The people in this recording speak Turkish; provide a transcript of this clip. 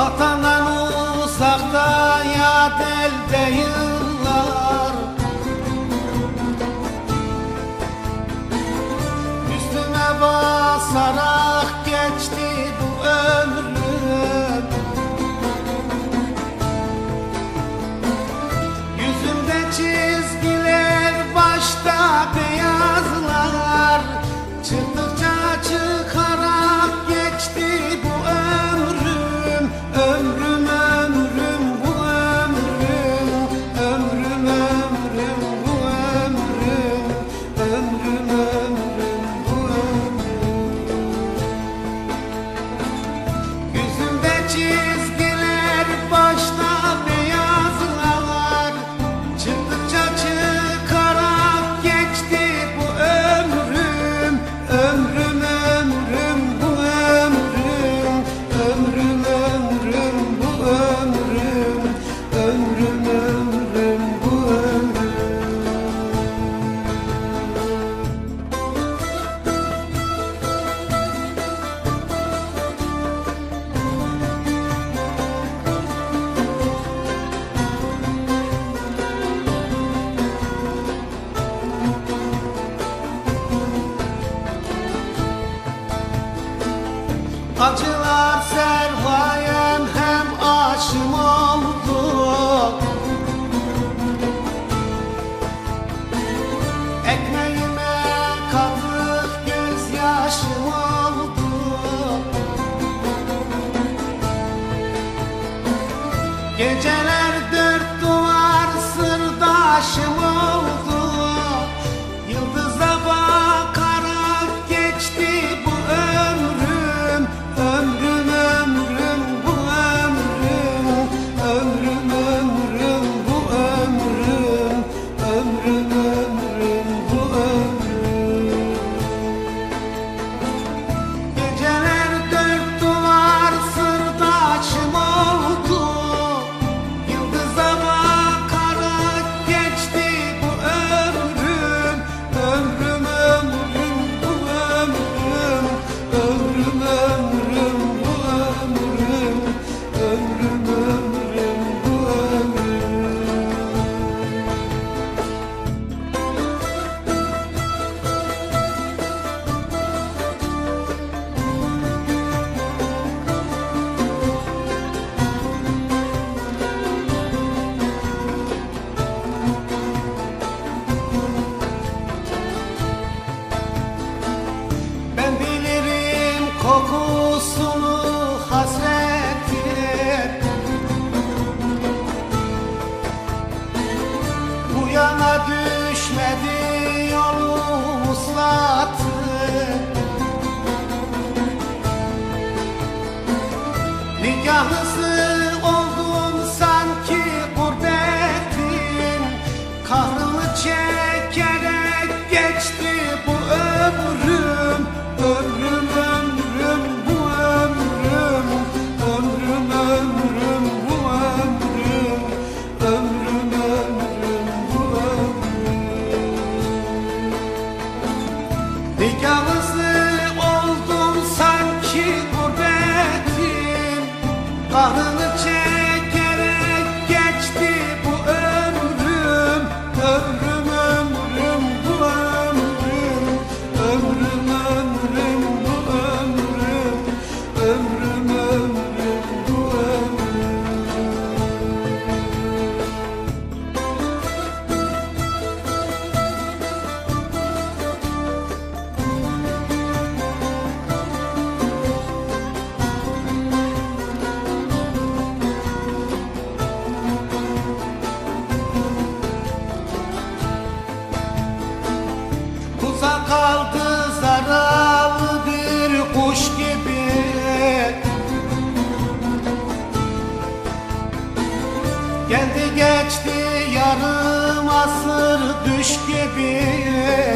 Vatandan uzakta yad elde yıllar Üstüme basarak Acılar sermayem hem aşım oldu. Ekmeğime kandık gözyaşım oldu. Geceler dört duvar sırdaşım oldu. Nikahlısı oldum sanki gurbetin Kahrını çekerek geçti bu ömrüm. Ömrüm ömrüm bu ömrüm. Ömrüm ömrüm bu ömrüm. Ömrüm ömrüm bu ömrüm. Nikahlısı Father. gibi